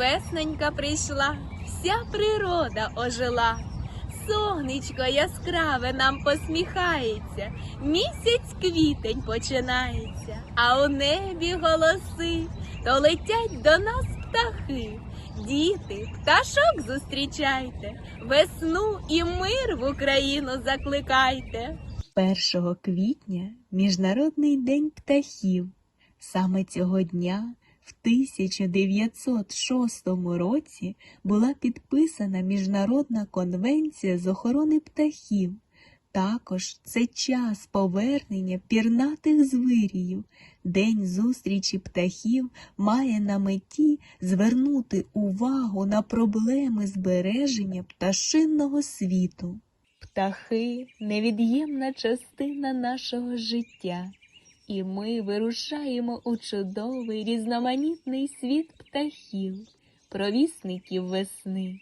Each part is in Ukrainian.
Весненька прийшла, вся природа ожила. Сонечко яскраве нам посміхається, місяць квітень починається, а у небі голоси, то летять до нас птахи. Діти, пташок зустрічайте, весну і мир в Україну закликайте. 1 квітня Міжнародний день птахів. Саме цього дня в 1906 році була підписана Міжнародна конвенція з охорони птахів. Також це час повернення пірнатих звирів. День зустрічі птахів має на меті звернути увагу на проблеми збереження пташинного світу. Птахи невід'ємна частина нашого життя, і ми вирушаємо у чудовий різноманітний світ птахів, провісників весни.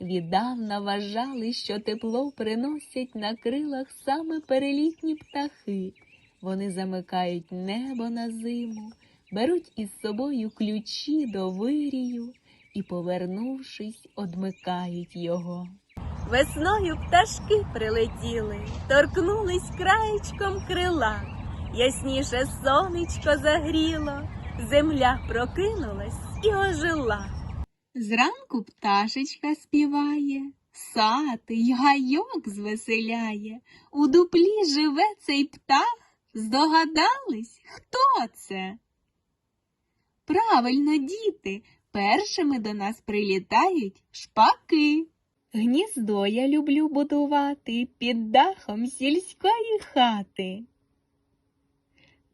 Віддавна вважали, що тепло приносять на крилах саме перелітні птахи. Вони замикають небо на зиму, беруть із собою ключі до вирію і, повернувшись, одмикають його. Весною пташки прилетіли, торкнулись краєчком крила. Ясніше сонечко загріло, земля прокинулась і ожила. Зранку пташечка співає, сад гайок звеселяє. У дуплі живе цей птах. Здогадались, хто це? Правильно, діти, першими до нас прилітають шпаки. Гніздо я люблю будувати під дахом сільської хати.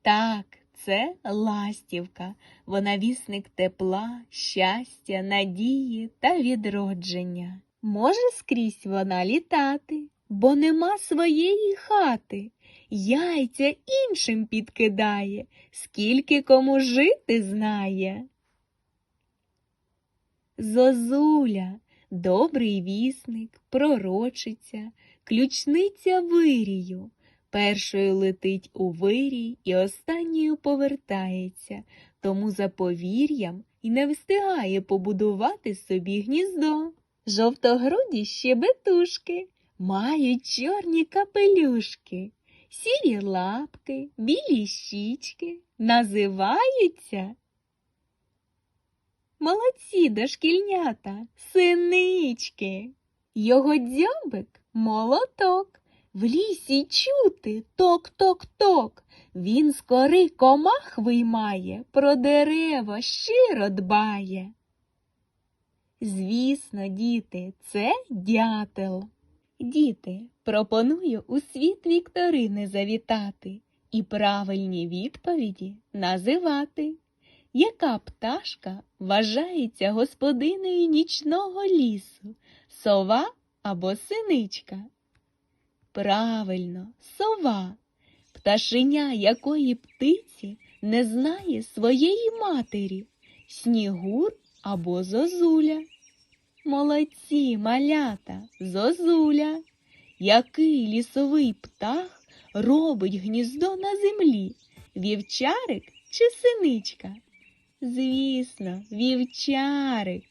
Так, це ластівка, вона вісник тепла, щастя, надії та відродження. Може скрізь вона літати, бо нема своєї хати, яйця іншим підкидає, скільки кому жити знає. Зозуля, добрий вісник, пророчиця, ключниця вирію. Першою летить у вирій і останньою повертається, тому за повір'ям і не встигає побудувати собі гніздо. Жовтогруді щебетушки мають чорні капелюшки, сірі лапки, білі щічки називаються. Молодці дошкільнята, синички. Його дзьобик молоток. В лісі чути ток-ток-ток. Він з кори комах виймає, про дерева щиро дбає. Звісно, діти, це дятел. Діти, пропоную у світ вікторини завітати і правильні відповіді називати. Яка пташка вважається господинею нічного лісу, сова або синичка? Правильно, сова, пташеня якої птиці не знає своєї матері, снігур або зозуля. Молодці, малята, зозуля. Який лісовий птах робить гніздо на землі? Вівчарик чи синичка? Звісно, вівчарик.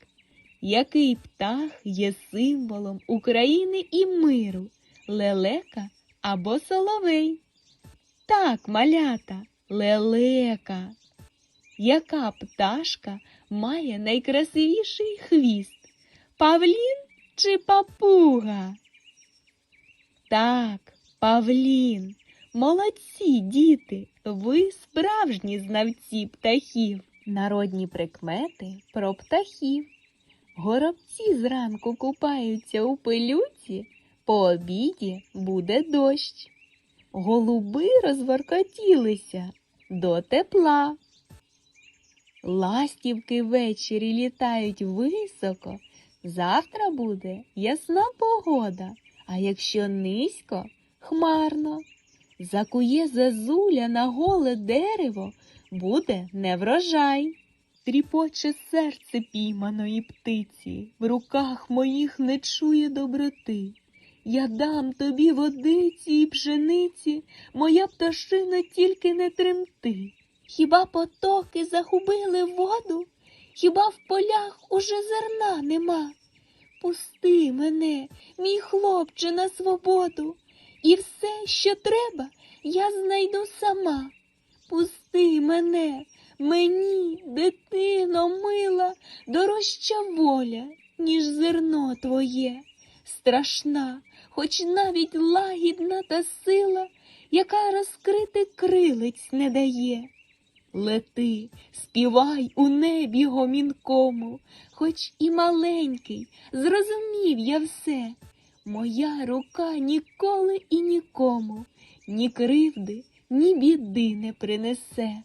Який птах є символом України і миру? Лелека або соловей? Так, малята, лелека. Яка пташка має найкрасивіший хвіст? Павлін чи папуга? Так, павлін. Молодці, діти, ви справжні знавці птахів. Народні прикмети про птахів. Горобці зранку купаються у пилюці, по обіді буде дощ. Голуби розворкотілися до тепла. Ластівки ввечері літають високо. Завтра буде ясна погода, а якщо низько хмарно. Закує зазуля на голе дерево, буде неврожай. Тріпоче серце пійманої птиці, в руках моїх не чує доброти. Я дам тобі водиці і пшениці, моя пташина тільки не тремти. Хіба потоки загубили воду? Хіба в полях уже зерна нема? Пусти мене, мій хлопче, на свободу, і все, що треба, я знайду сама. Пусти мене, мені, дитино мила, дорожча воля, ніж зерно твоє, страшна, хоч навіть лагідна та сила, яка розкрити крилиць не дає. Лети, співай у небі гомінкому, хоч і маленький, зрозумів я все. Моя рука ніколи і нікому ні кривди, ні біди не принесе.